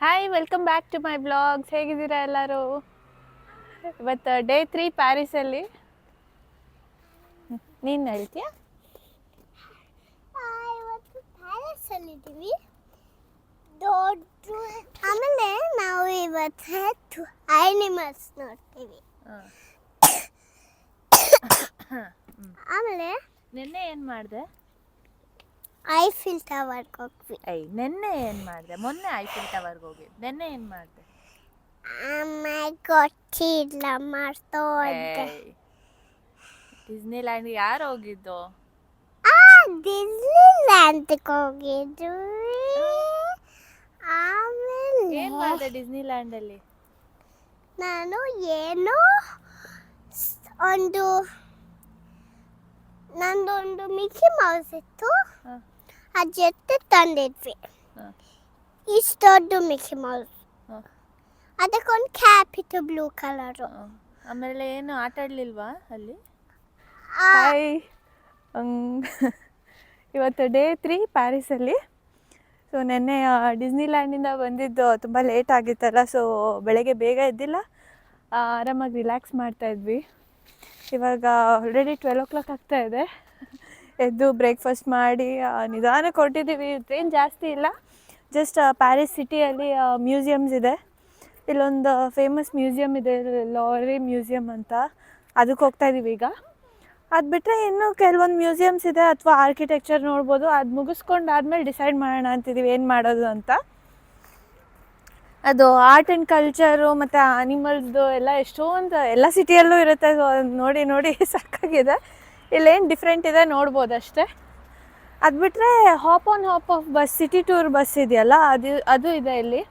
Hi welcome back to my blogs ಹೇಗಿದ್ದೀರಾ ಎಲ್ಲರೂ? ಇವತ್ತು ಡೇ ತ್ರೀ ಪ್ಯಾರಿಸಲ್ಲಿ ನೀನು ಹೇಳ್ತೀಯಾ ಇವತ್ತು ಅಲ್ಲಿ ಅಲ್ಲಿದ್ದೀವಿ ದೊಡ್ಡ ಆಮೇಲೆ ನಾವು ಇವತ್ತು ಆನಿಮಲ್ಸ್ ನೋಡ್ತೀವಿ. ಆಮೇಲೆ ನಿನ್ನೆ ಏನು ಮಾಡಿದೆ? ಐಫಿಲ್ ಟವರ್ಗೆ ಹೋಗ್ವಿ ಐ ನಿನ್ನೆ ಏನು ಮಾಡಿದೆ? ಮೊನ್ನೆ ಐಫಿಲ್ ಟವರ್ಗೆ ಹೋಗಿ ನೆನ್ನೆ ಏನು ಮಾಡಿದೆ? ಆಮೇಲೆ ಗೊತ್ತಿಲ್ಲ ಮಾಡ್ತೋದೆ ಡಿಸ್ನಿ ಲ್ಯಾಂಡ್ ಯಾರು ಹೋಗಿದ್ದು? ಆ ಹೋಗಿದ್ದು ಆಮೇಲೆ ಏನು ಮಾಡಿದೆ ಡಿಸ್ನಿ ಲ್ಯಾಂಡಲ್ಲಿ ನಾನು ಏನು ಒಂದು ನಂದೊಂದು ಮಿಕ್ಕಿ ಮೌಸ್ ಇತ್ತು. ಜೊತೆ ತಂದಿದ್ವಿ. ಇಷ್ಟು ದೊಡ್ಡ ಮಿಕ್ಕಿ ಮೌಸ್ ಹಾಂ. ಅದಕ್ಕೊಂದು ಕ್ಯಾಪ್ ಇತ್ತು ಬ್ಲೂ ಕಲರು ಆಮೇಲೆ ಏನು ಆಟ ಆಡ್ಲಿಲ್ವಾ ಅಲ್ಲಿ? ಹಾಯ್ ಇವತ್ತು ಡೇ ತ್ರೀ ಪ್ಯಾರಿಸಲ್ಲಿ ಸೊ ನೆನ್ನೆ ಡಿಸ್ನಿ ಲ್ಯಾಂಡಿಂದ ಬಂದಿದ್ದು ತುಂಬ ಲೇಟ್ ಆಗಿತ್ತಲ್ಲ ಸೊ ಬೆಳಗ್ಗೆ ಬೇಗ ಇದ್ದಿಲ್ಲ ಆ, ಆರಾಮಾಗಿ ರಿಲ್ಯಾಕ್ಸ್ ಮಾಡ್ತಾ ಇದ್ವಿ. ಇವಾಗ ಆಲ್ರೆಡಿ ಟ್ವೆಲ್ ಓ ಕ್ಲಾಕ್ ಆಗ್ತಾ ಇದೆ. ಎದ್ದು ಬ್ರೇಕ್ಫಾಸ್ಟ್ ಮಾಡಿ ನಿಧಾನ ಕೊಟ್ಟಿದ್ದೀವಿ. ಟ್ರೈನ್ ಜಾಸ್ತಿ ಇಲ್ಲ. ಜಸ್ಟ್ ಪ್ಯಾರಿಸ್ ಸಿಟಿಯಲ್ಲಿ ಮ್ಯೂಸಿಯಮ್ಸ್ ಇದೆ. ಇಲ್ಲೊಂದು ಫೇಮಸ್ ಮ್ಯೂಸಿಯಮ್ ಇದೆ. ಲಾರಿ ಮ್ಯೂಸಿಯಮ್ ಅಂತ. ಅದಕ್ಕೆ ಹೋಗ್ತಾ ಇದ್ದೀವಿ ಈಗ. ಅದು ಬಿಟ್ಟರೆ ಇನ್ನೂ ಕೆಲವೊಂದು ಮ್ಯೂಸಿಯಮ್ಸ್ ಇದೆ. ಅಥವಾ ಆರ್ಕಿಟೆಕ್ಚರ್ ನೋಡ್ಬೋದು. ಅದು ಮುಗಿಸ್ಕೊಂಡು ಆದಮೇಲೆ ಡಿಸೈಡ್ ಮಾಡೋಣ ಅಂತಿದ್ದೀವಿ ಏನು ಮಾಡೋದು ಅಂತ. ಅದು ಆರ್ಟ್ ಆ್ಯಂಡ್ ಕಲ್ಚರು ಮತ್ತು ಆನಿಮಲ್ಸ್ದು ಎಲ್ಲ ಎಷ್ಟೊಂದು, ಎಲ್ಲ ಸಿಟಿಯಲ್ಲೂ ಇರುತ್ತೆ. ನೋಡಿ ನೋಡಿ ಸಾಕಾಗಿದೆ. ಇಲ್ಲೇನು ಡಿಫ್ರೆಂಟ್ ಇದೆ ನೋಡ್ಬೋದು ಅಷ್ಟೇ. ಅದು ಬಿಟ್ಟರೆ hop on hop off bus city tour bus ಇದೆಯಲ್ಲ, ಅದು ಅದು ಇದೆ ಇಲ್ಲಿ.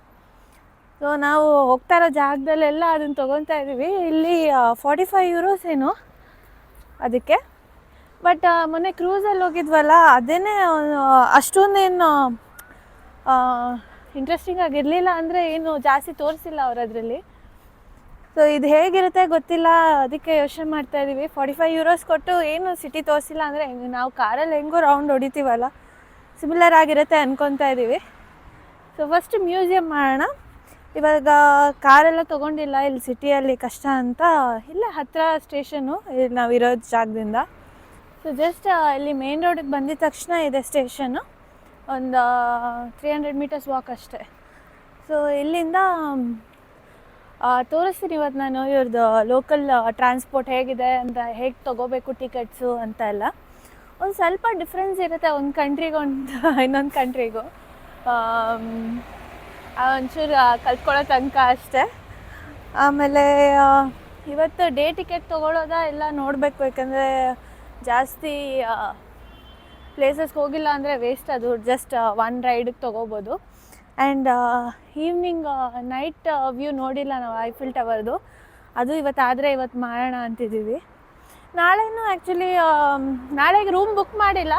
ಸೊ ನಾವು ಹೋಗ್ತಾ ಇರೋ ಜಾಗದಲ್ಲೆಲ್ಲ ಅದನ್ನು ತೊಗೊತಾ ಇದ್ದೀವಿ ಇಲ್ಲಿ ಫಾರ್ಟಿ ಫೈವ್ ಯೂರೋಸ್ ಏನು ಅದಕ್ಕೆ. ಬಟ್ ಮೊನ್ನೆ ಕ್ರೂಸಲ್ಲಿ ಹೋಗಿದ್ವಲ್ಲ, ಅದೇನೇ ಅಷ್ಟೊಂದೇನು ಇಂಟ್ರೆಸ್ಟಿಂಗ್ ಆಗಿರಲಿಲ್ಲ ಅಂದರೆ ಏನು ಜಾಸ್ತಿ ತೋರಿಸಿಲ್ಲ ಅವರದ್ರಲ್ಲಿ ಸೊ ಇದು ಹೇಗಿರುತ್ತೆ ಗೊತ್ತಿಲ್ಲ. ಅದಕ್ಕೆ ಯೋಚನೆ ಮಾಡ್ತಾ ಇದ್ದೀವಿ ಫಾರ್ಟಿ ಫೈವ್ ಯೂರೋಸ್ ಕೊಟ್ಟು ಏನು ಸಿಟಿ ತೋರಿಸಿಲ್ಲ ಅಂದರೆ ನಾವು ಕಾರಲ್ಲಿ ಹೆಂಗೋ ರೌಂಡ್ ಹೊಡಿತೀವಲ್ಲ. ಸಿಮಿಲರ್ ಆಗಿರುತ್ತೆ ಅನ್ಕೊತಾ ಇದ್ದೀವಿ ಸೊ ಫಸ್ಟ್ ಮ್ಯೂಸಿಯಂ ಮಾಡೋಣ. ಇವಾಗ ಕಾರೆಲ್ಲ ತೊಗೊಂಡಿಲ್ಲ. ಇಲ್ಲಿ ಸಿಟಿಯಲ್ಲಿ ಕಷ್ಟ ಅಂತ. ಇಲ್ಲ ಹತ್ತಿರ ಸ್ಟೇಷನು ಇಲ್ಲಿ ಇರೋ ಜಾಗದಿಂದ. ಸೊ ಜಸ್ಟ್ ಇಲ್ಲಿ ಮೇನ್ ರೋಡಿಗೆ ಬಂದಿದ ತಕ್ಷಣ ಇದೆ ಸ್ಟೇಷನ್ನು ಒಂದು ತ್ರೀ ಹಂಡ್ರೆಡ್ ಮೀಟರ್ಸ್ ವಾಕ್ ಅಷ್ಟೇ. ಸೊ ಇಲ್ಲಿಂದ ತೋರಿಸ್ತೀನಿ ಇವತ್ತು ನಾನು ಇವ್ರದ್ದು ಲೋಕಲ್ ಟ್ರಾನ್ಸ್ಪೋರ್ಟ್ ಹೇಗಿದೆ ಅಂತ, ಹೇಗೆ ತೊಗೋಬೇಕು ಟಿಕೆಟ್ಸು ಅಂತ ಎಲ್ಲ. ಒಂದು ಸ್ವಲ್ಪ ಡಿಫ್ರೆನ್ಸ್ ಇರುತ್ತೆ ಒಂದು ಕಂಟ್ರಿಗೆ ಒಂದು, ಇನ್ನೊಂದು ಕಂಟ್ರಿಗೂ ಒಂಚೂರು ಕಲ್ತ್ಕೊಳ್ಳೋ ತನಕ ಅಷ್ಟೇ. ಆಮೇಲೆ ಇವತ್ತು ಡೇ ಟಿಕೆಟ್ ತೊಗೊಳೋದ ಎಲ್ಲ ನೋಡಬೇಕು, ಯಾಕಂದರೆ ಜಾಸ್ತಿ ಪ್ಲೇಸಸ್ಗೆ ಹೋಗಿಲ್ಲ ಅಂದರೆ ವೇಸ್ಟ್ ಅದು ಜಸ್ಟ್ ಒನ್ ರೈಡಿಗೆ ತೊಗೋಬೋದು. ಆ್ಯಂಡ್ ಈವ್ನಿಂಗ್ ನೈಟ್ ವ್ಯೂ ನೋಡಿಲ್ಲ ನಾವು ಐಫಿಲ್ ಟವರ್ದು ಅದು ಇವತ್ತು ಆದರೆ ಇವತ್ತು ಮಾಡೋಣ ಅಂತಿದ್ದೀವಿ. ನಾಳೆನು ಆ್ಯಕ್ಚುಲಿ ನಾಳೆಗೆ ರೂಮ್ ಬುಕ್ ಮಾಡಿಲ್ಲ.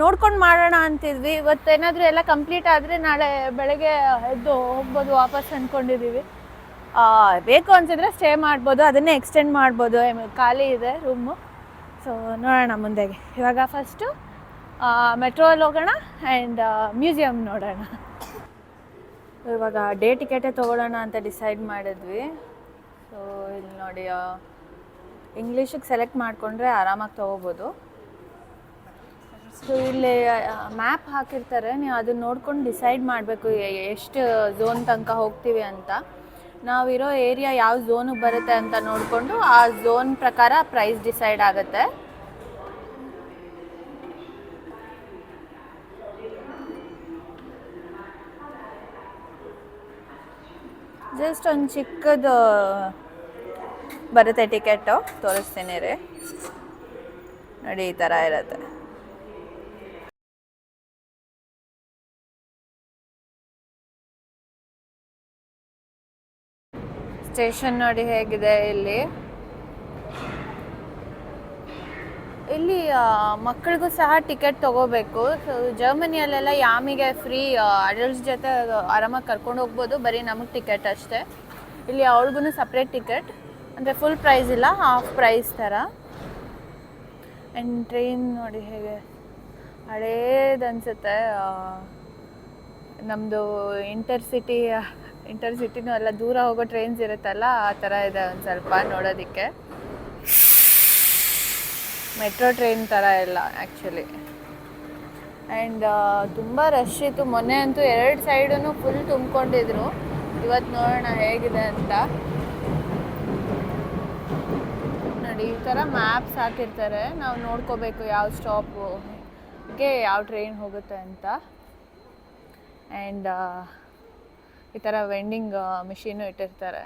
ನೋಡ್ಕೊಂಡು ಮಾಡೋಣ ಅಂತಿದ್ವಿ. ಇವತ್ತೇನಾದರೂ ಎಲ್ಲ ಕಂಪ್ಲೀಟ್ ಆದರೆ ನಾಳೆ ಬೆಳಗ್ಗೆ ಎದ್ದು ಹೋಗ್ಬೋದು ವಾಪಸ್ ಅಂದ್ಕೊಂಡಿದ್ದೀವಿ ಬೇಕು ಅನ್ಸಿದ್ರೆ ಸ್ಟೇ ಮಾಡ್ಬೋದು. ಅದನ್ನೇ ಎಕ್ಸ್ಟೆಂಡ್ ಮಾಡ್ಬೋದು. ಖಾಲಿ ಇದೆ ರೂಮು ಸೊ ನೋಡೋಣ ಮುಂದೆಗೆ. ಇವಾಗ ಫಸ್ಟು ಮೆಟ್ರೋಲ್ಲಿ ಹೋಗೋಣ ಆ್ಯಂಡ್ ಮ್ಯೂಸಿಯಮ್ ನೋಡೋಣ. ಇವಾಗ ಡೇ ಟಿಕೆಟೇ ತೊಗೊಳ್ಳೋಣ ಅಂತ ಡಿಸೈಡ್ ಮಾಡಿದ್ವಿ. ಸೊ ಇಲ್ಲಿ ನೋಡಿ ಇಂಗ್ಲೀಷಿಗೆ ಸೆಲೆಕ್ಟ್ ಮಾಡಿಕೊಂಡ್ರೆ ಆರಾಮಾಗಿ ತೊಗೋಬೋದು. ಸೊ ಇಲ್ಲಿ ಮ್ಯಾಪ್ ಹಾಕಿರ್ತಾರೆ. ನೀವು ಅದನ್ನ ನೋಡ್ಕೊಂಡು ಡಿಸೈಡ್ ಮಾಡಬೇಕು ಎಷ್ಟು ಝೋನ್ ತನಕ ಹೋಗ್ತೀವಿ ಅಂತ. ನಾವಿರೋ ಏರಿಯಾ ಯಾವ ಝೋನಿಗೆ ಬರುತ್ತೆ ಅಂತ ನೋಡಿಕೊಂಡು ಆ ಝೋನ್ ಪ್ರಕಾರ ಪ್ರೈಸ್ ಡಿಸೈಡ್ ಆಗುತ್ತೆ. ಜಸ್ಟ್ ಒಂದು ಚಿಕ್ಕದು ಬರುತ್ತೆ ಟಿಕೆಟು. ತೋರಿಸ್ತೀನಿ ರೀ. ನೋಡಿ, ಈ ಥರ ಇರುತ್ತೆ. ಸ್ಟೇಷನ್ ನೋಡಿ ಹೇಗಿದೆ ಇಲ್ಲಿ. ಇಲ್ಲಿ ಮಕ್ಕಳಿಗೂ ಸಹ ಟಿಕೆಟ್ ತಗೋಬೇಕು. ಸೊ ಜರ್ಮನಿಯಲ್ಲೆಲ್ಲ ಯಾಮಿಗೆ ಫ್ರೀ ಅಡಲ್ಟ್ಸ್ ಜೊತೆ ಆರಾಮಾಗಿ ಕರ್ಕೊಂಡು ಹೋಗ್ಬೋದು. ಬರೀ ನಮಗೆ ಟಿಕೆಟ್ ಅಷ್ಟೇ. ಇಲ್ಲಿ ಅವ್ರಿಗೂ ಸಪ್ರೇಟ್ ಟಿಕೆಟ್. ಅಂದರೆ ಫುಲ್ ಪ್ರೈಸ್ ಇಲ್ಲ ಹಾಫ್ ಪ್ರೈಸ್ ಥರ. ಆ್ಯಂಡ್ ಟ್ರೈನ್ ನೋಡಿ ಹೇಗೆ ಹಳೇದು ಅನಿಸುತ್ತೆ. ನಮ್ಮದು ಇಂಟರ್ಸಿಟಿ ಇಂಟರ್ಸಿಟಿನೂ ಎಲ್ಲ ದೂರ ಹೋಗೋ ಟ್ರೈನ್ಸ್ ಇರುತ್ತಲ್ಲ, ಆ ಥರ ಇದೆ ಒಂದು ಸ್ವಲ್ಪ ನೋಡೋದಕ್ಕೆ. ಮೆಟ್ರೋ ಟ್ರೈನ್ ಥರ ಎಲ್ಲ ಆ್ಯಕ್ಚುಲಿ ಆ್ಯಂಡ್ ತುಂಬ ರಶ್ ಇತ್ತು. ಮೊನ್ನೆ ಅಂತೂ ಎರಡು ಸೈಡೂ ಫುಲ್ ತುಂಬಿಕೊಂಡಿದ್ರು. ಇವತ್ತು ನೋಡೋಣ ಹೇಗಿದೆ ಅಂತ. ನೋಡಿ, ಈ ಥರ ಮ್ಯಾಪ್ಸ್ ಹಾಕಿರ್ತಾರೆ. ನಾವು ನೋಡ್ಕೋಬೇಕು ಯಾವ ಸ್ಟಾಪುಗೆ ಯಾವ ಟ್ರೈನ್ ಹೋಗುತ್ತೆ ಅಂತ. ಆ್ಯಂಡ್ ಈ ಥರ ವೆಂಡಿಂಗ್ ಮಿಷಿನು ಇಟ್ಟಿರ್ತಾರೆ.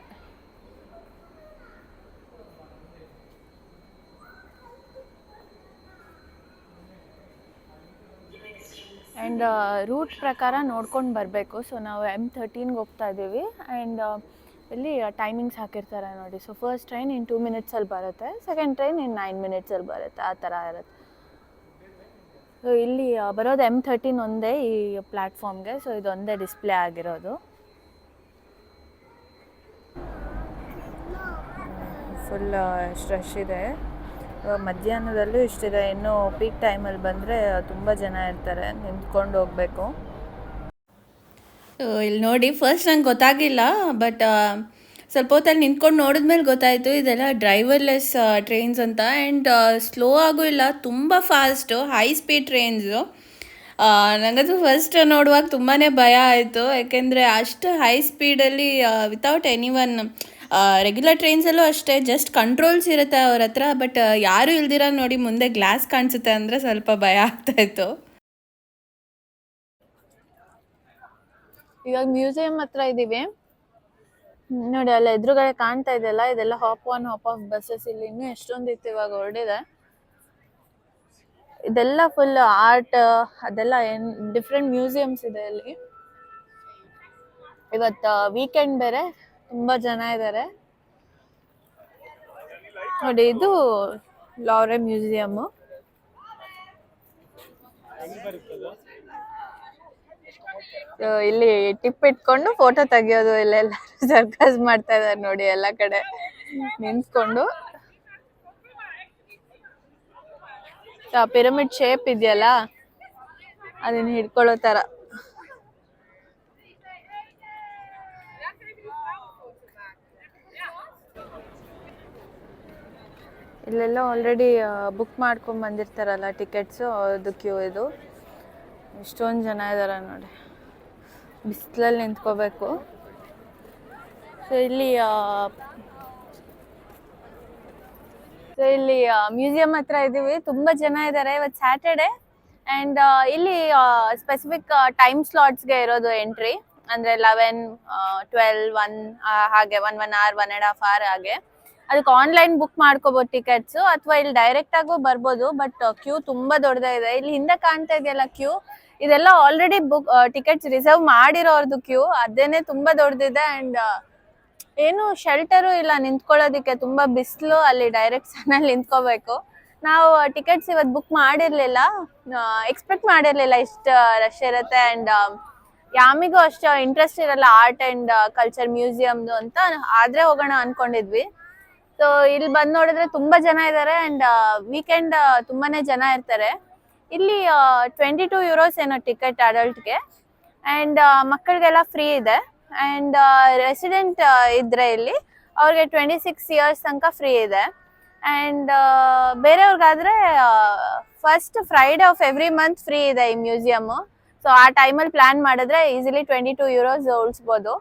ಆ್ಯಂಡ್ ರೂಟ್ ಪ್ರಕಾರ ನೋಡ್ಕೊಂಡು ಬರಬೇಕು. ಸೊ ನಾವು ಎಂ ಥರ್ಟೀನ್ಗೆ ಹೋಗ್ತಾ ಇದ್ದೀವಿ. ಆ್ಯಂಡ್ ಇಲ್ಲಿ ಟೈಮಿಂಗ್ಸ್ ಹಾಕಿರ್ತಾರೆ ನೋಡಿ. So first train in two ಮಿನಿಟ್ಸಲ್ಲಿ ಬರುತ್ತೆ. ಸೆಕೆಂಡ್ ಟ್ರೈನ್ ಇನ್ ನೈನ್ ಮಿನಿಟ್ಸಲ್ಲಿ ಬರುತ್ತೆ. ಆ ಥರ ಇರುತ್ತೆ. ಸೊ ಇಲ್ಲಿ ಬರೋದು ಎಂ ಥರ್ಟೀನ್ ಒಂದೇ ಈ ಪ್ಲ್ಯಾಟ್ಫಾರ್ಮ್ಗೆ ಸೊ ಇದೊಂದೇ ಡಿಸ್ಪ್ಲೇ ಆಗಿರೋದು. ಫುಲ್ ಎಷ್ಟು ರಶ್ ಇದೆ. ಮಧ್ಯಾಹ್ನದಲ್ಲೂ ಇಷ್ಟಿದೆ. ಇನ್ನೂ ಪೀಕ್ ಟೈಮಲ್ಲಿ ಬಂದರೆ ತುಂಬ ಜನ ಇರ್ತಾರೆ, ನಿಂತ್ಕೊಂಡು ಹೋಗಬೇಕು. ಇಲ್ಲಿ ನೋಡಿ ಫಸ್ಟ್ ನಂಗೆ ಗೊತ್ತಾಗಿಲ್ಲ ಬಟ್ ಸ್ವಲ್ಪ ಹೊತ್ತಲ್ಲಿ ನಿಂತ್ಕೊಂಡು ನೋಡಿದ್ಮೇಲೆ ಗೊತ್ತಾಯಿತು, ಇದೆಲ್ಲ ಡ್ರೈವರ್ಲೆಸ್ ಟ್ರೈನ್ಸ್ ಅಂತ. ಆ್ಯಂಡ್ ಸ್ಲೋ ಆಗೂ ಇಲ್ಲ, ತುಂಬ ಫಾಸ್ಟು ಹೈ ಸ್ಪೀಡ್ ಟ್ರೈನ್ಸು ನನಗದು ಫಸ್ಟ್ ನೋಡುವಾಗ ತುಂಬಾ ಭಯ ಆಯಿತು. ಯಾಕೆಂದರೆ ಅಷ್ಟು ಹೈ ಸ್ಪೀಡಲ್ಲಿ ವಿತೌಟ್ ಎನಿ ಒನ್ ರೆಗ್ಯುಲರ್ ಟ್ರೈನ್ಸಲ್ಲೂ ಅಷ್ಟೇ ಜಸ್ಟ್ ಕಂಟ್ರೋಲ್ಸ್ ಇರುತ್ತೆ ಅವ್ರ ಹತ್ರ ಬಟ್ ಯಾರೂ ಇಲ್ದಿರ ನೋಡಿ ಮುಂದೆ ಗ್ಲಾಸ್ ಕಾಣಿಸುತ್ತೆ ಅಂದರೆ ಸ್ವಲ್ಪ ಭಯ ಆಗ್ತಾಯಿತ್ತು ಇವಾಗ ಮ್ಯೂಸಿಯಂ ಹತ್ರ ಇದ್ದೀವಿ ನೋಡಿ, ಅಲ್ಲ ಎದುರುಗಡೆ ಕಾಣ್ತಾ ಇದೆಯಲ್ಲ, ಇದೆಲ್ಲ hop on hop off buses ಇಲ್ಲಿ ಇನ್ನೂ ಎಷ್ಟೊಂದು ಇತ್ತು ಇವಾಗ ಹೊರಡಿದೆ. ಇದೆಲ್ಲ ಫುಲ್ ಆರ್ಟ್ ಅದೆಲ್ಲ ಏನ್ ಡಿಫ್ರೆಂಟ್ ಮ್ಯೂಸಿಯಮ್ಸ್ ಇದೆ ಇಲ್ಲಿ ಇವತ್ತು ವೀಕೆಂಡ್ ಬೇರೆ. ತುಂಬಾ ಜನ ಇದ್ದಾರೆ ನೋಡಿ, ಇದು ಲಾರೆ ಮ್ಯೂಸಿಯಮ್ ಇಲ್ಲಿ ಟಿಪ್ ಇಟ್ಕೊಂಡು ಫೋಟೋ ತೆಗಿಯೋದು, ಇಲ್ಲೆಲ್ಲ ಸರ್ಕಸ್ ಮಾಡ್ತಾ ಇದಾರೆ ನೋಡಿ, ಎಲ್ಲ ಕಡೆ ನಿಂತ್ಕೊಂಡು. ಪಿರಮಿಡ್ ಶೇಪ್ ಇದೆಯಲ್ಲ, ಅದನ್ನ ಹಿಡ್ಕೊಳ್ಳೋ ತರ. ಇಲ್ಲೆಲ್ಲ ಆಲ್ರೆಡಿ ಬುಕ್ ಮಾಡ್ಕೊಂಡು ಬಂದಿರ್ತಾರಲ್ಲ ಟಿಕೆಟ್ಸು ಅದು ಕ್ಯೂ ಇದು. ಎಷ್ಟೊಂದು ಜನ ಇದ್ದಾರೆ ನೋಡಿ. ಬಿಸಿಲಲ್ಲಿ ನಿಂತ್ಕೋಬೇಕು. ಸೊ ಇಲ್ಲಿ ಸೊ ಇಲ್ಲಿ ಮ್ಯೂಸಿಯಂ ಹತ್ರ ಇದ್ದೀವಿ ತುಂಬ ಜನ ಇದ್ದಾರೆ ಇವತ್ತು ಸ್ಯಾಟರ್ಡೆ ಆ್ಯಂಡ್ ಇಲ್ಲಿ ಸ್ಪೆಸಿಫಿಕ್ ಟೈಮ್ ಸ್ಲಾಟ್ಸ್ಗೆ ಇರೋದು ಎಂಟ್ರಿ ಅಂದರೆ ಲೆವೆನ್ ಟ್ವೆಲ್ ಒನ್ ಹಾಗೆ one one hour one and half hour ಹಾಗೆ. ಅದಕ್ಕೆ ಆನ್ಲೈನ್ ಬುಕ್ ಮಾಡ್ಕೋಬಹುದು ಟಿಕೆಟ್ಸ್ ಅಥವಾ ಇಲ್ಲಿ ಡೈರೆಕ್ಟ್ ಆಗು ಬರ್ಬೋದು ಬಟ್ ಕ್ಯೂ ತುಂಬಾ ದೊಡ್ಡದೇ ಇದೆ ಇಲ್ಲಿ ಹಿಂದೆ ಕಾಣ್ತಾ ಇದೆಯಲ್ಲ ಕ್ಯೂ ಇದೆಲ್ಲ ಆಲ್ರೆಡಿ ಬುಕ್ ಟಿಕೆಟ್ಸ್ ರಿಸರ್ವ್ ಮಾಡಿರೋರ್ದು ಕ್ಯೂ ಅದೇನೆ ತುಂಬಾ ದೊಡ್ಡದಿದೆ ಅಂಡ್ ಏನು ಶೆಲ್ಟರು ಇಲ್ಲ ನಿಂತ್ಕೊಳ್ಳೋದಿಕ್ಕೆ, ತುಂಬಾ ಬಿಸಿಲು ಅಲ್ಲಿ ಡೈರೆಕ್ಟ್ ಅಲ್ಲಿ ನಿಂತ್ಕೋಬೇಕು. ನಾವು ಟಿಕೆಟ್ಸ್ ಇವತ್ತು ಬುಕ್ ಮಾಡಿರ್ಲಿಲ್ಲ ಎಕ್ಸ್ಪೆಕ್ಟ್ ಮಾಡಿರ್ಲಿಲ್ಲ ಇಷ್ಟು ರಶ್ ಇರುತ್ತೆ ಅಂಡ್ ಯಾಮಿಗೂ ಅಷ್ಟು ಇಂಟ್ರೆಸ್ಟ್ ಇರಲ್ಲ ಆರ್ಟ್ ಅಂಡ್ ಕಲ್ಚರ್ ಮ್ಯೂಸಿಯಮ್ದು ಅಂತ, ಆದ್ರೆ ಹೋಗೋಣ ಅನ್ಕೊಂಡಿದ್ವಿ. ಸೊ ಇಲ್ಲಿ ಬಂದ್ ನೋಡಿದ್ರೆ ತುಂಬಾ ಜನ ಇದ್ದಾರೆ ಅಂಡ್ ವೀಕೆಂಡ್ ತುಂಬಾನೇ ಜನ ಇರ್ತಾರೆ. ಇಲ್ಲಿ ಟ್ವೆಂಟಿ ಟೂ ಯೂರೋಸ್ ಏನೋ ಟಿಕೆಟ್ ಅಡಲ್ಟ್ಗೆ ಅಂಡ್ ಮಕ್ಕಳಿಗೆಲ್ಲ ಫ್ರೀ ಇದೆ. ಅಂಡ್ ರೆಸಿಡೆಂಟ್ ಇದ್ರೆ ಇಲ್ಲಿ ಅವ್ರಿಗೆ ಟ್ವೆಂಟಿ ಸಿಕ್ಸ್ ಇಯರ್ಸ್ ತನಕ ಫ್ರೀ ಇದೆ. And ಬೇರೆಯವ್ರಿಗಾದ್ರೆ first Friday of every month free ಇದೆ ಈ ಮ್ಯೂಸಿಯಮ್ ಸೊ ಆ ಟೈಮಲ್ಲಿ ಪ್ಲಾನ್ ಮಾಡಿದ್ರೆ ಈಸಿಲಿ ಟ್ವೆಂಟಿ ಟೂ ಯೂರೋಸ್ ಉಳಿಸ್ಬೋದು